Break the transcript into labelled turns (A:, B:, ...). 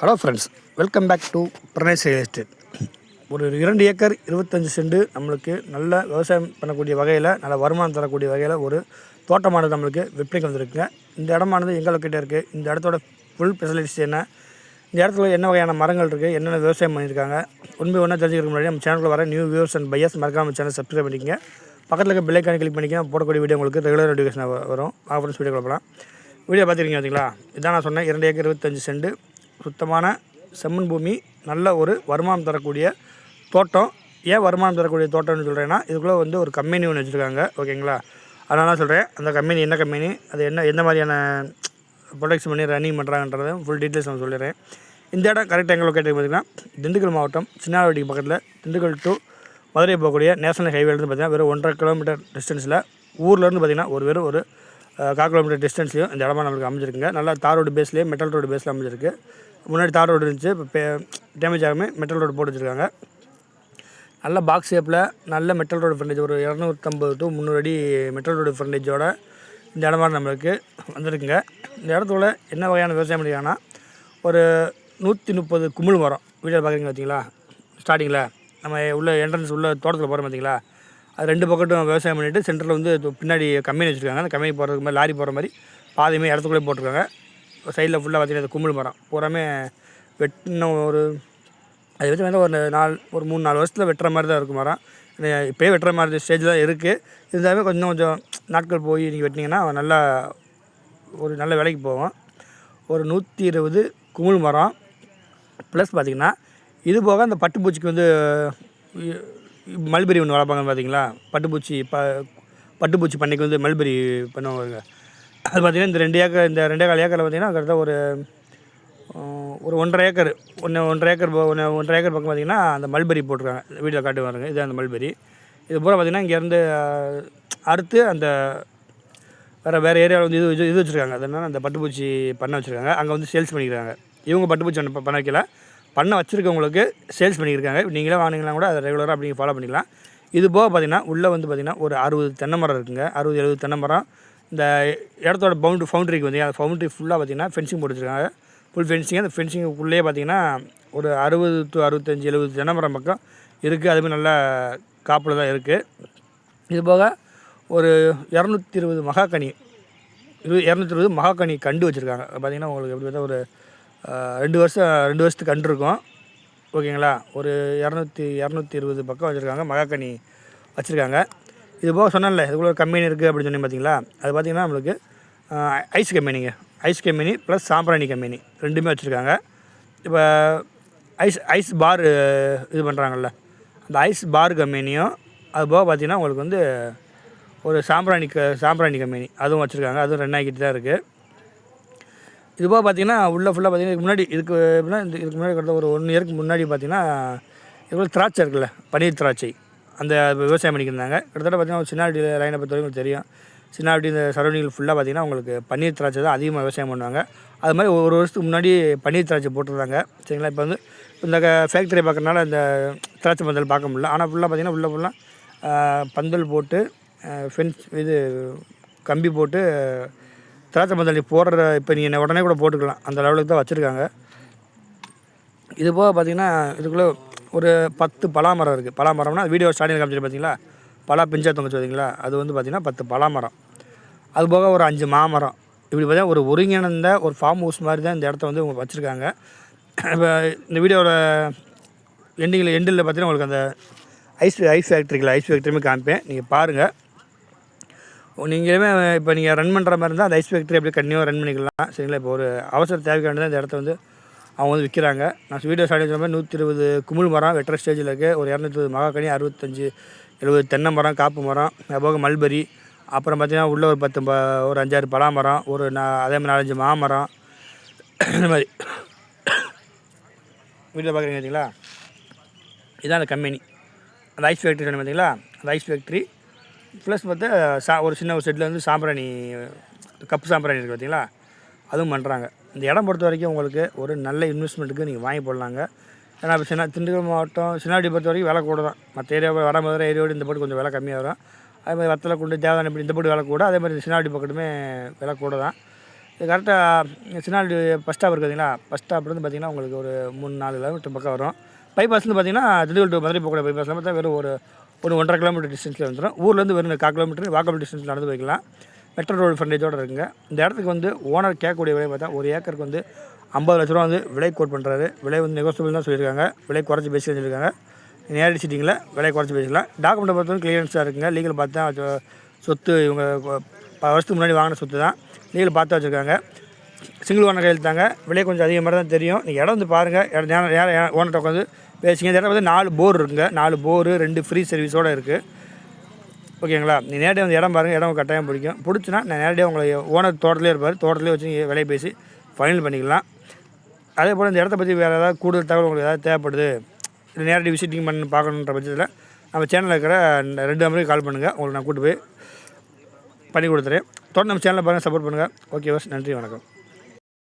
A: Hello friends welcome back to Pranesh real estate ஒரு இரண்டு acre இருபத்தஞ்சி செண்டு நம்மளுக்கு நல்ல விவசாயம் பண்ணக்கூடிய வகையில் நல்ல வருமானம் தரக்கூடிய வகையில் ஒரு தோட்டமானது நம்மளுக்கு விற்பனைக்கு வந்திருக்குங்க. இந்த இடமானது எங்கே லொக்கேட்டாக இருக்குது இந்த இடத்தோட ஃபுல் ஃபெசிலிட்டிஸ் என்ன? இந்த இடத்துல என்ன வகையான மரங்கள் இருக்குது என்னென்ன விவசாயம் பண்ணியிருக்காங்க உண்மை ஒன்றா தெரிஞ்சுக்கிறதுக்கு முன்னாடி நம்ம சேனலில் வர நியூ வியூஸ் அண்ட் பையர்ஸ் மறக்காம சேனல் சப்ஸ்கிரைப் பண்ணிக்கங்க. பக்கத்தில் இருக்க பெல்லைக்கான கிளிக் பண்ணிக்க போடக்கூடிய வீடியோ உங்களுக்கு ரெகுலர் நோட்டிஃபிகேஷன் வரும். ஃப்ரெண்ட்ஸ் வீடியோ போகலாம் வீடியோ பார்த்துருக்கீங்க பார்த்தீங்களா இதான் நான் சொன்னேன் இரண்டு ஏக்கர் இருபத்தஞ்சி செண்டு. சுத்தமான செம்மண் பூமி நல்ல ஒரு வருமானம் தரக்கூடிய தோட்டம். ஏன் வருமானம் தரக்கூடிய தோட்டம்னு சொல்கிறேன்னா இதுக்குள்ளே வந்து ஒரு கம்பெனி ஒன்று வச்சுருக்காங்க ஓகேங்களா? அதனால தான் சொல்கிறேன் அந்த கம்பெனி என்ன கம்பெனி அது என்ன எந்த மாதிரியான ப்ரொடக்ஷன் பண்ணி ரன்னிங் பண்ணுறாங்கன்றதை ஃபுல் டீட்டெயில்ஸ் நான் சொல்லிடுறேன். இந்த இடம் கரெக்டாக எங்கே லொக்கேட் பார்த்திங்கன்னா திண்டுக்கல் மாவட்டம் சின்னாவடி பக்கத்தில் திண்டுக்கல் டு மதுரை போகக்கூடிய நேஷனல் ஹைவேலேருந்து பார்த்திங்கன்னா வெறும் ஒன்றரை கிலோமீட்டர் டிஸ்டன்ஸில் ஊர்லேருந்து பார்த்திங்கன்னா ஒரு வெறும் ஒரு கால் கிலோமீட்டர் டிஸ்டன்ஸ்லையும் இந்த இடமா நம்மளுக்கு அமைஞ்சிருக்குங்க. நல்லா தார் ரோடு பேஸ்லேயே மெட்டல் ரோடு பேஸில் அமைஞ்சிருக்கு. முன்னாடி தார் ரோடு இருந்துச்சு இப்போ டேமேஜ் ஆகாமல் மெட்டல் ரோடு போட்டு வச்சுருக்காங்க. நல்ல பாக்ஸ் ஷேப்பில் நல்ல மெட்டல் ரோடு ஃப்ரண்டேஜ் ஒரு இரநூத்தம்பது டு முந்நூறு அடி மெட்டல் ரோடு ஃப்ரண்டேஜோட இந்த இடமா நம்மளுக்கு வந்திருக்குங்க. இந்த இடத்துல என்ன வகையான விவசாயம் பண்ணியிருக்காங்கன்னா ஒரு நூற்றி முப்பது குமிழ் மரம். வீடியோ பார்க்குறீங்க பார்த்தீங்களா? ஸ்டார்டிங்கில் நம்ம உள்ள என்ட்ரன்ஸ் உள்ள தோட்டத்தில் போகிறோம் பார்த்தீங்களா? அது ரெண்டு பக்கட்டும் விவசாயம் பண்ணிவிட்டு சென்டரில் வந்து பின்னாடி கம்பெனி வச்சுருக்காங்க. அந்த கம்பெனி போகிறதுக்கு மாதிரி லாரி போகிற மாதிரி பாதையுமே இடத்துக்குள்ளே போட்டிருக்காங்க. சைடில் ஃபுல்லாக பார்த்தீங்கன்னா இந்த குமிழ் மரம். பூராமே வெட்டின ஒரு அது வச்சு வந்து ஒரு நாலு ஒரு மூணு நாலு வருஷத்தில் வெட்டுற மாதிரி தான் இருக்கும் மரம். இப்போயே வெட்டுற மாதிரி ஸ்டேஜில் தான் இருக்குது இருந்தாலுமே கொஞ்சம் கொஞ்சம் நாட்கள் போய் நீங்கள் வெட்டினீங்கன்னா நல்லா ஒரு நல்ல விலைக்கு போகும் ஒரு நூற்றி இருபது குமிழ் மரம். ப்ளஸ் பார்த்திங்கன்னா இது போக அந்த பட்டுப்பூச்சிக்கு வந்து மல்பெரி ஒன்று வளர்ப்பாங்க பார்த்தீங்களா? பட்டுப்பூச்சி ப பட்டுப்பூச்சி பண்ணைக்கு வந்து மல்பெரி பண்ணுவாங்க அது பார்த்திங்கன்னா இந்த ரெண்டு ஏக்கர் இந்த ரெண்டே கால் ஏக்கரில் பார்த்திங்கன்னா கரெக்டாக ஒரு ஒரு ஒன்றரை ஏக்கர் ஒன்று ஒன்றரை ஏக்கர் ஒன்று ஒன்றரை ஏக்கர் பக்கம் பார்த்திங்கன்னா அந்த மல்பெரி போட்டிருக்காங்க. வீட்டில் காட்டு வாருங்க இது அந்த மல்பெரி இது பூரா பார்த்திங்கன்னா இங்கேருந்து அறுத்து அந்த வேறு வேறு ஏரியாவில் வந்து இது இது இது வச்சுருக்காங்க. அது என்னன்னா அந்த பட்டுப்பூச்சி பண்ணை வச்சுருக்காங்க. அங்கே வந்து சேல்ஸ் பண்ணிக்கிறாங்க. இவங்க பட்டுப்பூச்சி பண்ண பண்ண வைக்கல. பண்ணை வச்சுருக்கவங்களுக்கு சேல்ஸ் பண்ணியிருக்காங்க. நீங்களே வாங்கினீங்கன்னா கூட அதை ரெகுலராக அப்படி ஃபாலோ பண்ணிக்கலாம். இது போக பார்த்தீங்கன்னா உள்ளே வந்து பார்த்திங்கன்னா ஒரு அறுபது தென்னை மரம் இருக்குங்க. அறுபது எழுபது தென்னை மரம். இந்த இடத்தோட பவுண்ட்ரி ஃபவுண்ட்ரிக்கு வந்து அந்த ஃபவுண்ட்ரி ஃபுல்லாக பார்த்தீங்கன்னா ஃபென்சிங் போட்டு வச்சுருக்காங்க ஃபுல் ஃபென்சிங் அந்த ஃபென்சிங்குள்ளேயே பார்த்தீங்கன்னா ஒரு அறுபது டு அறுபத்தஞ்சி எழுபது தென்னை பக்கம் இருக்குது அதுமாதிரி நல்லா காப்பில் தான் இருக்குது இது போக ஒரு இரநூத்தி இருபது மகாக்கனி இருபது இரநூத்தி இருபது மகாக்கனி கண்டு வச்சுருக்காங்க. பார்த்தீங்கன்னா உங்களுக்கு எப்படி பார்த்தா ஒரு ரெண்டு வருஷம் ரெண்டு வருஷத்துக்கு கண்டு இருக்கும். ஓகேங்களா? ஒரு இரநூத்தி இரநூத்தி இருபது பக்கம் வச்சுருக்காங்க மகாக்கனி வச்சுருக்காங்க. இது போக சொன்னேன்ல இதுக்குள்ள கம்பெனி இருக்குது அப்படின்னு சொன்னீங்க பார்த்தீங்களா அது பார்த்தீங்கன்னா நம்மளுக்கு ஐஸ் கம்பெனிங்க. ஐஸ் கம்பெனி ப்ளஸ் சாம்பிராணி கம்பெனி ரெண்டுமே வச்சுருக்காங்க. இப்போ ஐஸ் ஐஸ் பார் இது பண்ணுறாங்கல்ல அந்த ஐஸ் பார் கம்பெனியும் அது போக பார்த்தீங்கன்னா உங்களுக்கு வந்து ஒரு சாம்பிராணி க சாம்பிராணி கம்பெனி அதுவும் வச்சுருக்காங்க. அதுவும் ரன் ஆகிட்டு தான் இருக்குது இது போக பார்த்தீங்கன்னா உள்ளே ஃபுல்லாக பார்த்தீங்கன்னா இதுக்கு முன்னாடி இதுக்கு எப்படின்னா இதுக்கு முன்னாடி கிட்ட ஒரு ஒன் இயருக்கு முன்னாடி பார்த்திங்கன்னா இதுக்குள்ள திராட்சை இருக்குல்ல பன்னீர் திராட்சை. அந்த விவசாயம் பண்ணிக்கிருந்தாங்க. கிட்டத்தட்ட பார்த்தீங்கன்னா ஒரு சின்னாடி லைனை பொறுத்த வரைக்கும் உங்களுக்கு தெரியும். சின்னாடி இந்த சரௌண்டிங்கில் ஃபுல்லாக பார்த்தீங்கன்னா உங்களுக்கு பன்னீர் திராட்சை தான் அதிகமாக விவசாயம் பண்ணுவாங்க. அது மாதிரி ஒரு வருஷத்துக்கு முன்னாடி பன்னீர் திராட்சை போட்டிருந்தாங்க. சரிங்களா? இப்போ வந்து இந்த ஃபேக்ட்ரி பார்க்குறதுனால இந்த திராட்சை பந்தல் பார்க்க முடியல. ஆனால் ஃபுல்லாக பார்த்தீங்கன்னா உள்ளே ஃபுல்லாக பந்தல் போட்டு ஃபென்ஸ் இது கம்பி போட்டு திராட்சை பந்தல் நீ போடுற இப்போ நீங்கள் உடனே கூட போட்டுக்கலாம். அந்த லெவலுக்கு தான் வச்சுருக்காங்க. இது போக பார்த்தீங்கன்னா இதுக்குள்ளே ஒரு பத்து பலாமரம் இருக்குது பலாமரம்னா வீடியோ ஸ்டார்டிங் காமிச்சிட்டு பார்த்தீங்களா பலா பிஞ்சா தொங்கச்சு பார்த்தீங்களா அது வந்து பார்த்திங்கன்னா பத்து பலாமரம். அது போக ஒரு அஞ்சு மாமரம். இப்படி பார்த்தீங்கன்னா ஒரு ஒருங்கிணைந்த ஒரு ஃபார்ம் ஹவுஸ் மாதிரி தான் இந்த இடத்த வந்து இவங்க வச்சுருக்காங்க. இப்போ இந்த வீடியோவோட எண்டிங்கில் எண்டில் பார்த்தீங்கன்னா உங்களுக்கு அந்த ஐஸ் ஐஸ் ஃபேக்ட்ரிக்கில் ஐஸ் ஃபேக்ட்ரியுமே காமிப்பேன். நீங்கள் பாருங்கள் நீங்களுமே இப்போ நீங்கள் ரன் பண்ணுற மாதிரி இருந்தால் அந்த ஐஸ் ஃபேக்ட்ரி அப்படியே கண்டினியூவாக ரன் பண்ணிக்கலாம். சரிங்களா? இப்போ ஒரு அவசர தேவைக்காண்டி தான் இந்த இடத்த வந்து அவங்க வந்து விற்கிறாங்க. நான் வீடியோ ஸ்டார்டிங் மாதிரி நூற்றி இருபது குமிழ் மரம் வெட்டுற ஸ்டேஜில் இருக்குது ஒரு இரநூத்தி மகாக்கனி அறுபத்தஞ்சு எழுபது தென்னை மரம் காப்பு மரம் போக மல்பெரி அப்புறம் பார்த்திங்கன்னா உள்ளே ஒரு பத்து ப ஒரு அஞ்சாறு பலா மரம் ஒரு நா அதே மாதிரி நாலஞ்சு மாமரம் இந்த மாதிரி. வீடியோ பார்க்குறீங்க பார்த்தீங்களா இதான் அந்த கம்பெனி. அந்த ஐஸ் ஃபேக்ட்ரி சொன்னேன் பார்த்தீங்களா அந்த ஐஸ் ஃபேக்ட்ரி ப்ளஸ் பார்த்தா சா ஒரு சின்ன ஒரு செட்டில் வந்து சாம்பிராணி கப்பு சாம்பிராணி இருக்குது பார்த்தீங்களா அதுவும் பண்ணுறாங்க இந்த இடம் பொறுத்த வரைக்கும் உங்களுக்கு ஒரு நல்ல இன்வெஸ்ட்மெண்ட்டுக்கு நீங்கள் வாங்கி போடலாங்க. ஏன்னா இப்போ சின்ன திண்டுக்கல் மாவட்டம் சின்னாடி பொறுத்த வரைக்கும் விலை கூட தான். மற்ற ஏரியா வட மதுரை ஏரியாவோட இந்த போட்டு கொஞ்சம் விலை கம்மியாக வரும். அதே மாதிரி வத்தலை கொண்டு தேவதான இப்படி இந்த போட்டு விலை கூட அதே மாதிரி சின்னாடி பக்கத்துமே விலை கூட தான். இது கரெக்டாக சின்னாடி பஸ் ஸ்டாப் இருக்குதுங்களா பஸ் ஸ்டாப்லேருந்து பார்த்தீங்கன்னா உங்களுக்கு ஒரு மூணு நாலு கிலோமீட்டர் பக்கம் வரும். பைபாஸ்லேருந்து பார்த்தீங்கன்னா திண்டுக்கல் டு மதுரை போகக்கூடிய பைபாஸில் பார்த்தா வெறும் ஒரு ஒரு ஒன்றரை கிலோமீட்டர் டிஸ்டன்ஸில் வந்துடும் ஊர்லேருந்து வெறும் கால் கிலோமீட்டர் வாக்கபிள் டிஸ்டன்ஸ் நடந்து போய்க்கலாம். மெட்ரோ ரோடு ஃப்ரண்டேஜோடு இருக்குங்க. இந்த இடத்துக்கு வந்து ஓனர் கேட்கக்கூடிய விலை பார்த்தா ஒரு ஏக்கருக்கு வந்து ஐம்பது லட்ச ரூபா வந்து விலை கோட் பண்ணுறாரு விலை வந்து நெகோசியபிள் தான் சொல்லியிருக்காங்க. விலை குறைச்சி பேசி சொல்லியிருக்காங்க நேரடி சிட்டிங்கில் விலை குறைச்சி பேசிக்கலாம். டாக்குமெண்ட்டை பொறுத்தவரை கிளியரன்ஸாக இருக்குங்க. லீகல் பார்த்து தான் சொத்து இவங்க வருஷத்துக்கு முன்னாடி வாங்கின சொத்து தான். லீகல் பார்த்து வச்சுருக்காங்க. சிங்கிள் ஓனர் கையெழுத்தாங்க விலை கொஞ்சம் அதிகமாக தான் தெரியும். நீங்கள் இடம் வந்து பாருங்கள் இடம் நேரம் நேரம் ஓனர்கிட்ட உட்காந்து பேசிங்க. இந்த இடம் வந்து நாலு போர் இருக்குங்க. நாலு போரு ரெண்டு ஃப்ரீ சர்வீஸோடு இருக்குது ஓகேங்களா? நீ நேரடியாக வந்து இடம் பாருங்கள் இடம் கட்டாயம் பிடிக்கும். பிடிச்சினா நான் நேரடியாக உங்களை ஓனர் தோட்டத்திலே இருப்பார். தோட்டத்திலே வச்சு நீங்கள் விலை பேசி ஃபைனல் பண்ணிக்கலாம். அதே போல் இந்த இடத்த பற்றி வேறு ஏதாவது கூடுதல் தகவல் உங்களுக்கு ஏதாவது தேவைப்படுது இல்லை நேரடி விசிட்டிங் பண்ணி பார்க்கணுன்ற பட்சத்தில் நம்ம சேனலில் இருக்கிற ரெண்டு நம்பருக்கு கால் பண்ணுங்கள் உங்களுக்கு நான் கூட்டு போய் பண்ணி கொடுத்துறேன். தொடர்ந்து நம்ம சேனலில் பாருங்கள் சப்போர்ட் பண்ணுங்கள் ஓகே வாஸ் நன்றி வணக்கம்.